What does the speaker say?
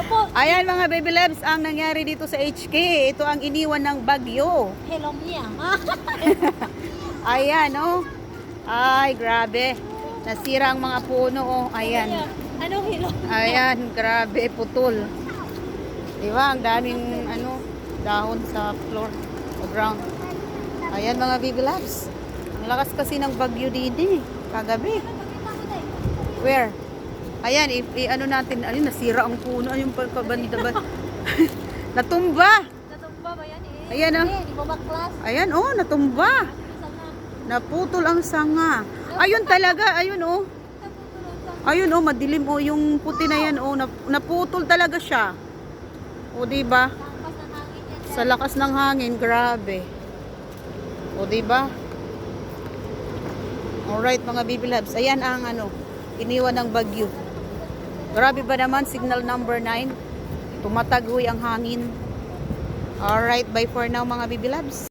Tapos, Ayan mga baby loves, ang nangyari dito sa HK. Ito ang iniwan ng bagyo. hello Mia. Ayan, oh. Ay, grabe. Nasira ang mga puno, oh. Ayan. Anong hello? Ayan, grabe, putol. Di ba? Ang daming, ano, dahon sa floor, sa ground. Ayan mga baby loves. Ang lakas kasi ng bagyo din eh. Kagabi. Where? Ayan, i, i- ano natin, ano, nasira ang puno. Ayun pa, kabanda ba? natumba. Natumba ba yan eh? Ayan, ah. Eh, di ba? Ayan, oh, natumba. Naputol ang sanga. Ayun talaga, ayun, oh. Ayun, oh, madilim, oh, yung puti na yan, oh, nap- naputol talaga siya. O, di ba? Sa lakas ng hangin, grabe. O, di ba? Alright, mga baby loves. Ayan ang ano, iniwan ng bagyo. Grabe ba naman, signal number 9? Tumatagoy ang hangin. Alright, bye for now, mga loves.